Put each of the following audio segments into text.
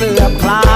to apply.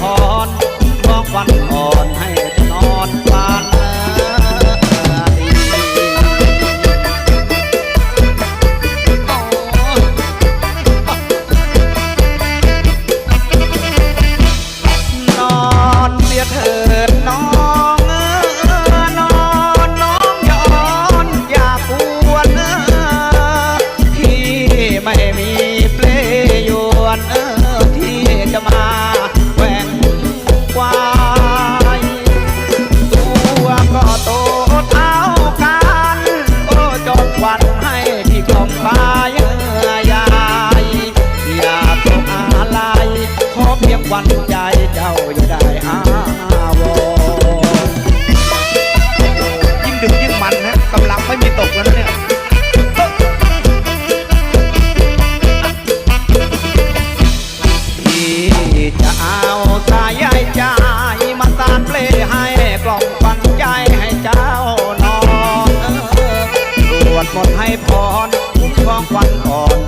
พรบอกวันอ่อนให้ วันใจเจ้าอย่าได้อาวอยิ่งดึกยิ่งมันฮะกำลังไม่มีตกแล้วเนี่ยพี่จะเอาตายใจมาตานเปลให้กล่องปันใจให้เจ้านอนรวจหมดให้พรคุ้มครองวันก่อน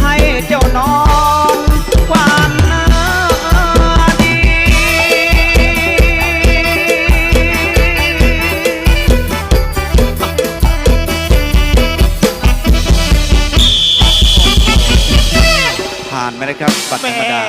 ให้เจ้านอน ไหมนะครับบัตรธรรมดา